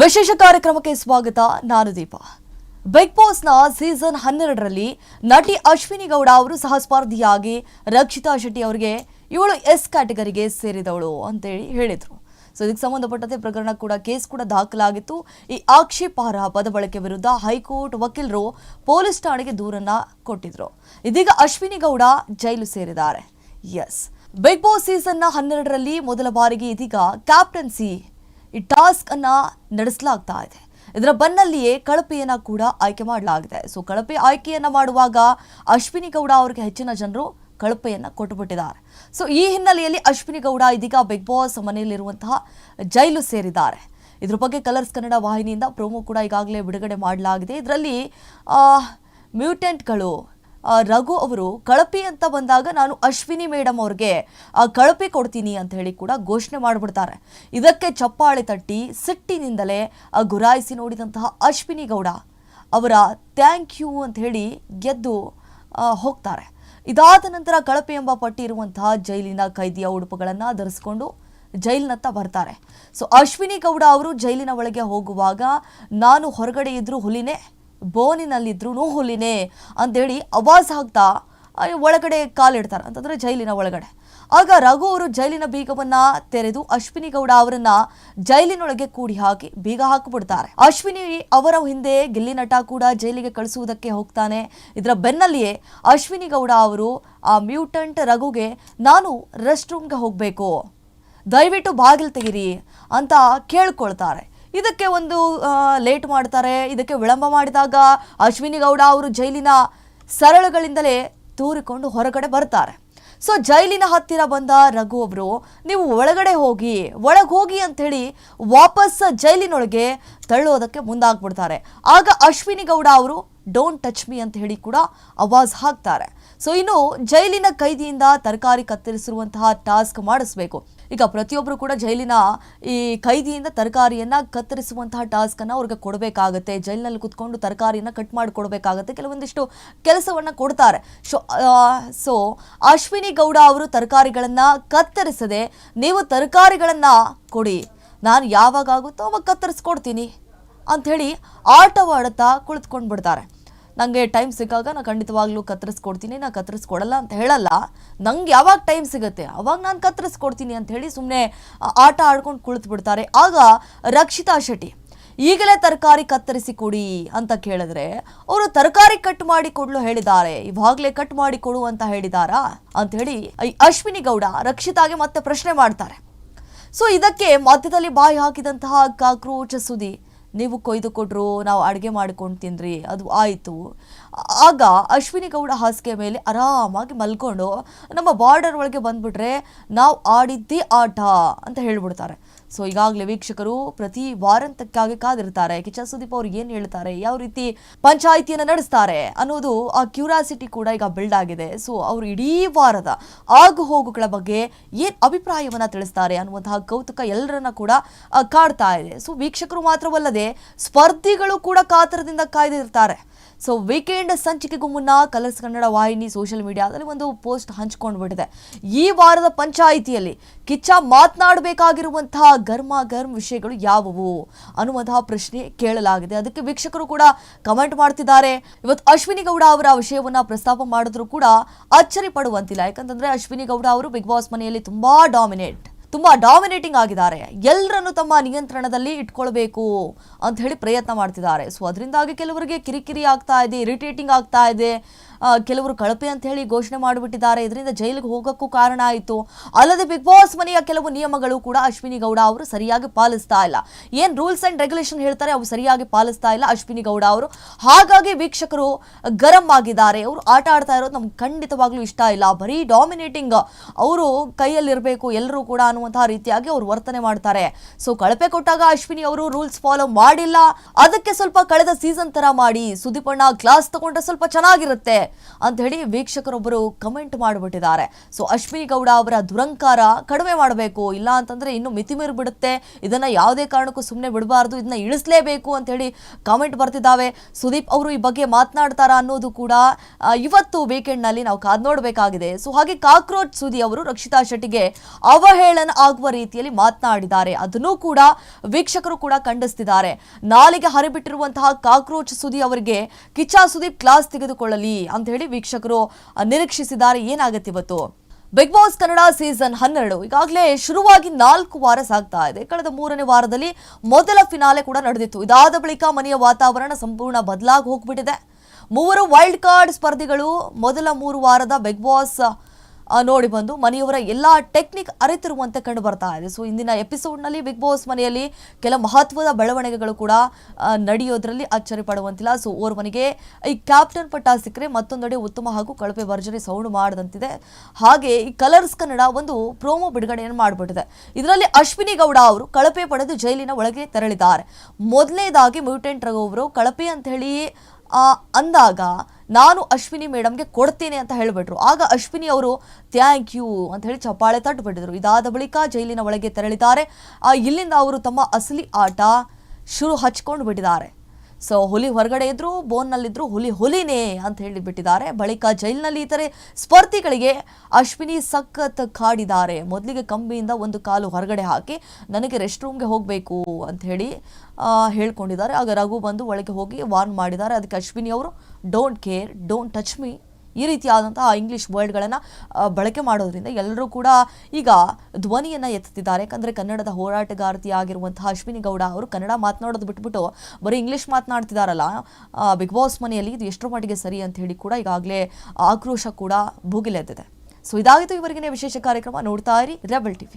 ವಿಶೇಷ ಕಾರ್ಯಕ್ರಮಕ್ಕೆ ಸ್ವಾಗತ, ನಾನು ದೀಪ. ಬಿಗ್ ಬಾಸ್ನ ಸೀಸನ್ ಹನ್ನೆರಡರಲ್ಲಿ ನಟಿ ಅಶ್ವಿನಿ ಗೌಡ ಅವರು ಸಹ ಸ್ಪರ್ಧಿಯಾಗಿ ರಕ್ಷಿತಾ ಶೆಟ್ಟಿ ಅವರಿಗೆ ಇವಳು ಎಸ್ ಕ್ಯಾಟಗರಿಗೆ ಸೇರಿದವಳು ಅಂತೇಳಿ ಹೇಳಿದರು. ಸೊ ಇದಕ್ಕೆ ಸಂಬಂಧಪಟ್ಟಂತೆ ಪ್ರಕರಣ ಕೂಡ, ಕೇಸ್ ಕೂಡ ದಾಖಲಾಗಿತ್ತು. ಈ ಆಕ್ಷೇಪಾರ್ಹ ಪದ ಬಳಕೆ ವಿರುದ್ಧ ಹೈಕೋರ್ಟ್ ವಕೀಲರು ಪೊಲೀಸ್ ಠಾಣೆಗೆ ದೂರನ್ನ ಕೊಟ್ಟಿದ್ರು. ಇದೀಗ ಅಶ್ವಿನಿ ಗೌಡ ಜೈಲು ಸೇರಿದ್ದಾರೆ. ಎಸ್ ಬಿಗ್ ಬಾಸ್ ಸೀಸನ್ನ ಹನ್ನೆರಡರಲ್ಲಿ ಮೊದಲ ಬಾರಿಗೆ ಇದೀಗ ಕ್ಯಾಪ್ಟನ್ಸಿ ಈ ಟಾಸ್ಕ್ ಅನ್ನ ನಡೆಸಲಾಗ್ತಾ ಇದೆ. ಇದರ ಬನ್ನಲ್ಲಿಯೇ ಕಳಪೆಯನ್ನ ಕೂಡ ಆಯ್ಕೆ ಮಾಡಲಾಗಿದೆ. ಸೊ ಕಳಪೆ ಆಯ್ಕೆಯನ್ನ ಮಾಡುವಾಗ ಅಶ್ವಿನಿ ಗೌಡ ಅವರಿಗೆ ಹೆಚ್ಚಿನ ಜನರು ಕಳಪೆಯನ್ನ ಕೊಟ್ಟುಬಿಟ್ಟಿದ್ದಾರೆ. ಸೊ ಈ ಹಿನ್ನೆಲೆಯಲ್ಲಿ ಅಶ್ವಿನಿ ಗೌಡ ಇದೀಗ ಬಿಗ್ ಬಾಸ್ ಮನೆಯಲ್ಲಿರುವಂತಹ ಜೈಲು ಸೇರಿದ್ದಾರೆ. ಇದ್ರ ಬಗ್ಗೆ ಕಲರ್ಸ್ ಕನ್ನಡ ವಾಹಿನಿಯಿಂದ ಪ್ರೋಮೋ ಕೂಡ ಈಗಾಗಲೇ ಬಿಡುಗಡೆ ಮಾಡಲಾಗಿದೆ. ಇದರಲ್ಲಿ ಮ್ಯೂಟೆಂಟ್ಗಳು ರಘು ಅವರು ಕಳಪಿ ಅಂತ ಬಂದಾಗ ನಾನು ಅಶ್ವಿನಿ ಮೇಡಮ್ ಅವ್ರಿಗೆ ಕಳಪೆ ಕೊಡ್ತೀನಿ ಅಂತ ಹೇಳಿ ಕೂಡ ಘೋಷಣೆ ಮಾಡಿಬಿಡ್ತಾರೆ. ಇದಕ್ಕೆ ಚಪ್ಪಾಳೆ ತಟ್ಟಿ, ಸಿಟ್ಟಿನಿಂದಲೇ ಗುರಾಯಿಸಿ ನೋಡಿದಂತಹ ಅಶ್ವಿನಿ ಗೌಡ ಅವರ ಥ್ಯಾಂಕ್ ಯು ಅಂತ ಹೇಳಿ ಗೆದ್ದು ಹೋಗ್ತಾರೆ. ಇದಾದ ನಂತರ ಕಳಪೆ ಎಂಬ ಪಟ್ಟಿ ಇರುವಂತಹ ಜೈಲಿನ ಕೈದಿಯ ಉಡುಪುಗಳನ್ನು ಧರಿಸಿಕೊಂಡು ಜೈಲಿನತ್ತ ಬರ್ತಾರೆ. ಸೊ ಅಶ್ವಿನಿ ಗೌಡ ಅವರು ಜೈಲಿನ ಒಳಗೆ ಹೋಗುವಾಗ ನಾನು ಹೊರಗಡೆ ಇದ್ರೂ ಹುಲಿನೇ ಬೋನಿನಲ್ಲಿದ್ರೂ ಹುಲಿನೇ ಅಂತೇಳಿ ಅವಾಜ್ ಹಾಕ್ತಾ ಒಳಗಡೆ ಕಾಲಿಡ್ತಾರೆ, ಅಂತಂದರೆ ಜೈಲಿನ ಒಳಗಡೆ. ಆಗ ರಘು ಅವರು ಜೈಲಿನ ಬೀಗವನ್ನ ತೆರೆದು ಅಶ್ವಿನಿ ಗೌಡ ಅವರನ್ನ ಜೈಲಿನೊಳಗೆ ಕೂಡಿ ಹಾಕಿ ಬೀಗ ಹಾಕಿಬಿಡ್ತಾರೆ. ಅಶ್ವಿನಿ ಅವರ ಹಿಂದೆ ಗಿಲ್ಲಿ ನಟ ಕೂಡ ಜೈಲಿಗೆ ಕಳಿಸುವುದಕ್ಕೆ ಹೋಗ್ತಾನೆ. ಇದರ ಬೆನ್ನಲ್ಲಿಯೇ ಅಶ್ವಿನಿ ಗೌಡ ಅವರು, ಆ ಮ್ಯೂಟೆಂಟ್ ರಘುಗೆ, ನಾನು ರೆಸ್ಟ್ ರೂಮ್ಗೆ ಹೋಗಬೇಕು. ದಯವಿಟ್ಟು ಬಾಗಿಲು ತೆಗಿರಿ ಅಂತ ಕೇಳ್ಕೊಳ್ತಾರೆ. ಇದಕ್ಕೆ ಒಂದು ಲೇಟ್ ಮಾಡ್ತಾರೆ. ಇದಕ್ಕೆ ವಿಳಂಬ ಮಾಡಿದಾಗ ಅಶ್ವಿನಿ ಗೌಡ ಅವರು ಜೈಲಿನ ಸರಳುಗಳಿಂದಲೇ ತೂರಿಕೊಂಡು ಹೊರಗಡೆ ಬರ್ತಾರೆ. ಸೊ, ಜೈಲಿನ ಹತ್ತಿರ ಬಂದ ರಘು ಅವರು, ನೀವು ಒಳಗಡೆ ಹೋಗಿ, ಒಳಗೆ ಹೋಗಿ ಅಂಥೇಳಿ ವಾಪಸ್ ಜೈಲಿನೊಳಗೆ ತಳ್ಳೋದಕ್ಕೆ ಮುಂದಾಗ್ಬಿಡ್ತಾರೆ. ಆಗ ಅಶ್ವಿನಿ ಗೌಡ ಅವರು ಡೋಂಟ್ ಟಚ್ ಮೀ ಅಂತ ಹೇಳಿ ಕೂಡ ಅವಾಜ್ ಹಾಕ್ತಾರೆ. ಸೊ, ಇನ್ನು ಜೈಲಿನ ಕೈದಿಯಿಂದ ತರಕಾರಿ ಕತ್ತರಿಸಿರುವಂತಹ ಟಾಸ್ಕ್ ಮಾಡಿಸ್ಬೇಕು. ಈಗ ಪ್ರತಿಯೊಬ್ಬರು ಕೂಡ ಜೈಲಿನ ಈ ಕೈದಿಯಿಂದ ತರಕಾರಿಯನ್ನ ಕತ್ತರಿಸುವಂತಹ ಟಾಸ್ಕ್ ಅನ್ನ ಅವ್ರಿಗೆ ಕೊಡಬೇಕಾಗತ್ತೆ. ಜೈಲಿನಲ್ಲಿ ಕುತ್ಕೊಂಡು ತರಕಾರಿಯನ್ನ ಕಟ್ ಮಾಡಿ ಕೊಡಬೇಕಾಗತ್ತೆ ಕೆಲವೊಂದಿಷ್ಟು ಕೆಲಸವನ್ನ ಕೊಡ್ತಾರೆ. ಸೊ ಸೊ ಅಶ್ವಿನಿ ಗೌಡ ಅವರು ತರಕಾರಿಗಳನ್ನ ಕತ್ತರಿಸದೆ ನೀವು ತರಕಾರಿಗಳನ್ನ ಕೊಡಿ. ನಾನು ಯಾವಾಗ ಆಗುತ್ತೋ ಅವಾಗ ಕತ್ತರಿಸ್ಕೊಡ್ತೀನಿ. ಅಂಥೇಳಿ ಆಟವಾಡುತ್ತಾ ಕುಳಿತುಕೊಂಡು ಬಿಡ್ತಾರೆ ನನಗೆ ಟೈಮ್ ಸಿಕ್ಕಾಗ ನಾನು ಖಂಡಿತವಾಗ್ಲೂ ಕತ್ತರಿಸ್ಕೊಡ್ತೀನಿ ನಾನು ಕತ್ತರಿಸ್ಕೊಡಲ್ಲ ಅಂತ ಹೇಳಲ್ಲ. ನಂಗೆ ಯಾವಾಗ ಟೈಮ್ ಸಿಗುತ್ತೆ? ಅವಾಗ ನಾನು ಕತ್ತರಿಸ್ಕೊಡ್ತೀನಿ ಅಂತ ಹೇಳಿ ಸುಮ್ಮನೆ ಆಟ ಆಡ್ಕೊಂಡು ಕುಳಿತು ಬಿಡ್ತಾರೆ ಆಗ ರಕ್ಷಿತಾ ಶೆಟ್ಟಿ, ಈಗಲೇ ತರಕಾರಿ ಕತ್ತರಿಸಿ ಕೊಡಿ ಅಂತ ಕೇಳಿದ್ರೆ, ಅವರು ತರಕಾರಿ ಕಟ್ ಮಾಡಿ ಕೊಡ್ಲು ಹೇಳಿದ್ದಾರೆ. ಇವಾಗಲೇ ಕಟ್ ಮಾಡಿ ಕೊಡು ಅಂತ ಹೇಳಿದಾರಾ? ಅಂತ ಹೇಳಿ ಅಶ್ವಿನಿ ಗೌಡ ರಕ್ಷಿತಾಗೆ ಮತ್ತೆ ಪ್ರಶ್ನೆ ಮಾಡ್ತಾರೆ. ಸೊ ಇದಕ್ಕೆ ಮಧ್ಯದಲ್ಲಿ ಬಾಯಿ ಹಾಕಿದಂತಹ ಕಾಕ್ರೋಚ ಸುದಿ ನೀವು ಕೊಯ್ದು ಕೊಟ್ಟರು ನಾವು ಅಡುಗೆ ಮಾಡ್ಕೊಂಡು ತಿನ್ರಿ ಅದು ಆಯಿತು. ಆಗ ಅಶ್ವಿನಿ ಗೌಡ ಹಾಸಿಗೆ ಮೇಲೆ ಆರಾಮಾಗಿ ಮಲ್ಕೊಂಡು ನಮ್ಮ ಬಾರ್ಡರ್ ಒಳಗೆ ಬಂದ್ಬಿಟ್ರೆ ನಾವು ಆಡಿದ್ದೇ ಆಟ ಅಂತ ಹೇಳ್ಬಿಡ್ತಾರೆ. ಸೊ ಈಗಾಗಲೇ ವೀಕ್ಷಕರು ಪ್ರತಿ ವಾರಂತಕ್ಕಾಗಿ ಕಾದಿರ್ತಾರೆ. ಕಿಚ್ಚ ಸುದೀಪ್ ಅವ್ರು ಏನು ಹೇಳ್ತಾರೆ, ಯಾವ ರೀತಿ ಪಂಚಾಯಿತಿಯನ್ನು ನಡೆಸ್ತಾರೆ ಅನ್ನೋದು ಆ ಕ್ಯೂರಾಸಿಟಿ ಕೂಡ ಈಗ ಬಿಲ್ಡ್ ಆಗಿದೆ. ಸೊ ಅವರು ಇಡೀ ವಾರದ ಆಗು ಹೋಗುಗಳ ಬಗ್ಗೆ ಏನು ಅಭಿಪ್ರಾಯವನ್ನು ತಿಳಿಸ್ತಾರೆ ಅನ್ನುವಂತಹ ಕೌತುಕ ಎಲ್ಲರನ್ನ ಕೂಡ ಕಾಡ್ತಾ ಇದೆ. ಸೊ ವೀಕ್ಷಕರು ಮಾತ್ರವಲ್ಲದೆ ಸ್ಪರ್ಧಿಗಳು ಕೂಡ ಕಾತರದಿಂದ ಕಾಯ್ದಿರ್ತಾರೆ. ಸೊ ವೀಕೆಂಡ್ ಸಂಚಿಕೆಗೂ ಮುನ್ನ ಕಲರ್ಸ್ ಕನ್ನಡ ವಾಹಿನಿ ಸೋಷಿಯಲ್ ಮೀಡಿಯಾದಲ್ಲಿ ಒಂದು ಪೋಸ್ಟ್ ಹಂಚ್ಕೊಂಡು ಬಿಟ್ಟಿದೆ ಈ ವಾರದ ಪಂಚಾಯಿತಿಯಲ್ಲಿ ಕಿಚ್ಚ ಮಾತನಾಡಬೇಕಾಗಿರುವಂತಹ ಗರ್ಮ ಗರ್ಮ್ ವಿಷಯಗಳು ಯಾವುವು? ಅನ್ನುವಂತಹ ಪ್ರಶ್ನೆ ಕೇಳಲಾಗಿದೆ. ಅದಕ್ಕೆ ವೀಕ್ಷಕರು ಕೂಡ ಕಮೆಂಟ್ ಮಾಡ್ತಿದ್ದಾರೆ. ಇವತ್ತು ಅಶ್ವಿನಿ ಗೌಡ ಅವರ ವಿಷಯವನ್ನ ಪ್ರಸ್ತಾಪ ಮಾಡಿದ್ರು ಕೂಡ ಅಚ್ಚರಿ ಪಡುವಂತಿಲ್ಲ. ಯಾಕಂತಂದ್ರೆ ಅಶ್ವಿನಿ ಗೌಡ ಅವರು ಬಿಗ್ ಬಾಸ್ ಮನೆಯಲ್ಲಿ ತುಂಬಾ ಡಾಮಿನೇಟ್ ತುಂಬಾ ಡಾಮಿನೇಟಿಂಗ್ ಆಗಿದ್ದಾರೆ. ಎಲ್ಲರನ್ನು ತಮ್ಮ ನಿಯಂತ್ರಣದಲ್ಲಿ ಇಟ್ಕೊಳ್ಬೇಕು ಅಂತ ಹೇಳಿ ಪ್ರಯತ್ನ ಮಾಡ್ತಿದ್ದಾರೆ. ಸೊ ಅದರಿಂದಾಗಿ ಕೆಲವರಿಗೆ ಕಿರಿಕಿರಿ ಆಗ್ತಾ ಇದೆ ಇರಿಟೇಟಿಂಗ್ ಆಗ್ತಾ ಇದೆ. ಕೆಲವರು ಕಳಪೆ ಅಂತ ಹೇಳಿ ಘೋಷಣೆ ಮಾಡಿಬಿಟ್ಟಿದ್ದಾರೆ. ಇದರಿಂದ ಜೈಲಿಗೆ ಹೋಗೋಕ್ಕೂ ಕಾರಣ ಆಯಿತು. ಅಲ್ಲದೆ ಬಿಗ್ ಬಾಸ್ ಮನೆಯ ಕೆಲವು ನಿಯಮಗಳು ಕೂಡ ಅಶ್ವಿನಿ ಗೌಡ ಅವರು ಸರಿಯಾಗಿ ಪಾಲಿಸ್ತಾ ಇಲ್ಲ. ಏನು ರೂಲ್ಸ್ ಅಂಡ್ ರೆಗ್ಯುಲೇಷನ್ ಹೇಳ್ತಾರೆ ಅವು ಸರಿಯಾಗಿ ಪಾಲಿಸ್ತಾ ಇಲ್ಲ ಅಶ್ವಿನಿ ಗೌಡ ಅವರು. ಹಾಗಾಗಿ ವೀಕ್ಷಕರು ಗರಂ ಆಗಿದ್ದಾರೆ. ಅವರು ಆಟ ಆಡ್ತಾ ಇರೋದು ನಮ್ಗೆ ಖಂಡಿತವಾಗ್ಲೂ ಇಷ್ಟ ಇಲ್ಲ. ಬರೀ ಡಾಮಿನೇಟಿಂಗ್ ಅವರು ಕೈಯಲ್ಲಿರಬೇಕು ಎಲ್ಲರೂ ಕೂಡ ಅನ್ನುವಂತಹ ರೀತಿಯಾಗಿ ಅವರು ವರ್ತನೆ ಮಾಡ್ತಾರೆ. ಸೊ ಕಳಪೆ ಕೊಟ್ಟಾಗ ಅಶ್ವಿನಿ ಅವರು ರೂಲ್ಸ್ ಫಾಲೋ ಮಾಡಿಲ್ಲ. ಅದಕ್ಕೆ ಸ್ವಲ್ಪ ಕಳೆದ ಸೀಸನ್ ತರ ಮಾಡಿ. ಸುದೀಪಣ್ಣ ಕ್ಲಾಸ್ ತಗೊಂಡ್ರೆ ಸ್ವಲ್ಪ ಚೆನ್ನಾಗಿರುತ್ತೆ. ಅಂತ ಹೇಳಿ ವೀಕ್ಷಕರೊಬ್ಬರು ಕಮೆಂಟ್ ಮಾಡಿಬಿಟ್ಟಿದ್ದಾರೆ. ಸೊ ಅಶ್ವಿನಿ ಗೌಡ ಅವರ ದುರಂಕಾರ ಕಡಿಮೆ ಮಾಡಬೇಕು, ಇಲ್ಲ ಅಂತಂದ್ರೆ ಇನ್ನು ಮಿತಿ ಮೀರಿ ಬಿಡುತ್ತೆ, ಇದನ್ನ ಯಾವುದೇ ಕಾರಣಕ್ಕೂ ಸುಮ್ಮನೆ ಬಿಡಬಾರ್ದು, ಇದನ್ನ ಇಳಿಸಲೇಬೇಕು ಅಂತ ಹೇಳಿ ಕಾಮೆಂಟ್ ಬರ್ತಿದ್ದಾವೆ. ಸುದೀಪ್ ಅವರು ಈ ಬಗ್ಗೆ ಮಾತನಾಡ್ತಾರಾ ಅನ್ನೋದು ಕೂಡ ಇವತ್ತು ವೀಕೆಂಡ್ನಲ್ಲಿ ನಾವು ಕಾದ್ ನೋಡಬೇಕಾಗಿದೆ. ಸೊ ಹಾಗೆ ಕಾಕ್ರೋಚ್ ಸುದಿ ಅವರು ರಕ್ಷಿತಾ ಶೆಟ್ಟಿಗೆ ಅವಹೇಳನ ಆಗುವ ರೀತಿಯಲ್ಲಿ ಮಾತನಾಡಿದ್ದಾರೆ. ಅದನ್ನು ಕೂಡ ವೀಕ್ಷಕರು ಕೂಡ ಖಂಡಿಸ್ತಿದ್ದಾರೆ. ನಾಲಿಗೆ ಹರಿಬಿಟ್ಟಿರುವಂತಹ ಕಾಕ್ರೋಚ್ ಸುದಿ ಅವರಿಗೆ ಕಿಚ್ಚಾ ಸುದೀಪ್ ಕ್ಲಾಸ್ ತೆಗೆದುಕೊಳ್ಳಲಿ. ಅಂತ ಹೇಳಿ ವೀಕ್ಷಕರು ನಿರೀಕ್ಷಿಸಿದ್ದಾರೆ. ಏನಾಗುತ್ತೆ ಇವತ್ತು? ಬಿಗ್ ಬಾಸ್ ಕನ್ನಡ ಸೀಸನ್ ಹನ್ನೆರಡು. ಈಗಾಗಲೇ ಶುರುವಾಗಿ ನಾಲ್ಕು ವಾರ ಸಾಗ್ತಾ ಇದೆ. ಕಳೆದ ಮೂರನೇ ವಾರದಲ್ಲಿ ಮೊದಲ ಫಿನಾಲೆ ಕೂಡ ನಡೆದಿತ್ತು. ಇದಾದ ಬಳಿಕ ಮನೆಯ ವಾತಾವರಣ ಸಂಪೂರ್ಣ ಬದಲಾಗಿ ಹೋಗ್ಬಿಟ್ಟಿದೆ. ಮೂವರು ವೈಲ್ಡ್ ಕಾರ್ಡ್ ಸ್ಪರ್ಧಿಗಳು ಮೊದಲ ಮೂರು ವಾರದ ಬಿಗ್ ಬಾಸ್ ನೋಡಿ ಬಂದು ಮನೆಯವರ ಎಲ್ಲ ಟೆಕ್ನಿಕ್ ಅರಿತಿರುವಂತೆ ಕಂಡು ಬರ್ತಾ ಇದೆ. ಸೊ ಇಂದಿನ ಎಪಿಸೋಡ್ನಲ್ಲಿ ಬಿಗ್ ಬಾಸ್ ಮನೆಯಲ್ಲಿ ಕೆಲ ಮಹತ್ವದ ಬೆಳವಣಿಗೆಗಳು ಕೂಡ ನಡೆಯೋದ್ರಲ್ಲಿ ಅಚ್ಚರಿ ಪಡುವಂತಿಲ್ಲ. ಸೊ ಓರ್ವನಿಗೆ ಈ ಕ್ಯಾಪ್ಟನ್ ಪಟ್ಟ ಸಿಕ್ಕರೆ ಮತ್ತೊಂದೆಡೆ ಉತ್ತಮ ಹಾಗೂ ಕಳಪೆ ಭರ್ಜರಿ ಸೌಂಡ್ ಮಾಡದಂತಿದೆ. ಹಾಗೆ ಈ ಕಲರ್ಸ್ ಕನ್ನಡ ಒಂದು ಪ್ರೋಮೋ ಬಿಡುಗಡೆಯನ್ನು ಮಾಡಿಬಿಟ್ಟಿದೆ. ಇದರಲ್ಲಿ ಅಶ್ವಿನಿ ಗೌಡ ಅವರು ಕಳಪೆ ಪಡೆದು ಜೈಲಿನ ಒಳಗೆ ತೆರಳಿದ್ದಾರೆ. ಮೊದಲನೇದಾಗಿ ಮ್ಯೂಟೆಂಟ್ ರಘು ಅವರು ಕಳಪೆ ಅಂತ ಹೇಳಿ ಅಂದಾಗ ನಾನು ಅಶ್ವಿನಿ ಮೇಡಮ್ಗೆ ಕೊಡ್ತೀನಿ ಅಂತ ಹೇಳಿಬಿಟ್ರು. ಆಗ ಅಶ್ವಿನಿ ಅವರು ಥ್ಯಾಂಕ್ ಯು ಅಂತ ಹೇಳಿ ಚಪ್ಪಾಳೆ ತಟ್ಟುಬಿಟ್ಟಿದ್ರು ಇದಾದ ಬಳಿಕ ಜೈಲಿನ ಒಳಗೆ ತೆರಳಿದ್ದಾರೆ. ಇಲ್ಲಿಂದ ಅವರು ತಮ್ಮ ಅಸಲಿ ಆಟ ಶುರು ಹಚ್ಕೊಂಡು ಬಿಟ್ಟಿದ್ದಾರೆ ಸೊ ಹುಲಿ ಹೊರಗಡೆ ಇದ್ರು, ಬೋನ್ನಲ್ಲಿದ್ರು ಹುಲಿ ಹುಲಿನೇ ಅಂತ ಹೇಳಿ ಬಿಟ್ಟಿದ್ದಾರೆ. ಬಳಿಕ ಜೈಲಿನಲ್ಲಿ ಇತರೆ ಸ್ಪರ್ಧಿಗಳಿಗೆ ಅಶ್ವಿನಿ ಸಖತ್ ಕಾಡಿದ್ದಾರೆ. ಮೊದಲಿಗೆ ಕಂಬಿಯಿಂದ ಒಂದು ಕಾಲು ಹೊರಗಡೆ ಹಾಕಿ, ನನಗೆ ರೆಸ್ಟ್ ರೂಮ್ಗೆ ಹೋಗಬೇಕು ಅಂತ ಹೇಳಿ ಹೇಳ್ಕೊಂಡಿದ್ದಾರೆ. ಆಗ ರಘು ಬಂದು ಒಳಗೆ ಹೋಗಿ ವಾರ್ನ್ ಮಾಡಿದ್ದಾರೆ. ಅದಕ್ಕೆ ಅಶ್ವಿನಿ ಅವರು don't care don't touch me ಈ ರೀತಿಯಾದಂತಹ ಇಂಗ್ಲಿಷ್ ವರ್ಡ್ಗಳನ್ನು ಬಳಕೆ ಮಾಡೋದ್ರಿಂದ ಎಲ್ಲರೂ ಕೂಡ ಈಗ ಧ್ವನಿಯನ್ನು ಎತ್ತುತ್ತಿದ್ದಾರೆ. ಯಾಕಂದರೆ ಕನ್ನಡದ ಹೋರಾಟಗಾರತಿಯಾಗಿರುವಂತಹ ಅಶ್ವಿನಿ ಗೌಡ ಅವರು ಕನ್ನಡ ಮಾತನಾಡೋದು ಬಿಟ್ಬಿಟ್ಟು ಬರೀ ಇಂಗ್ಲೀಷ್ ಮಾತನಾಡ್ತಿದ್ದಾರಲ್ಲ ಬಿಗ್ ಬಾಸ್ ಮನೆಯಲ್ಲಿ ಇದು ಎಷ್ಟರ ಮಟ್ಟಿಗೆ ಸರಿ ಅಂತ ಹೇಳಿ ಕೂಡ ಈಗಾಗಲೇ ಆಕ್ರೋಶ ಕೂಡ ಭುಗಿಲೆದ್ದಿದೆ. ಸೊ ಇದಾಗಿತ್ತು ಇವರಿಗೆ ವಿಶೇಷ ಕಾರ್ಯಕ್ರಮ. ನೋಡ್ತಾ ಇರಿ ರೆಬಲ್ ಟಿವಿ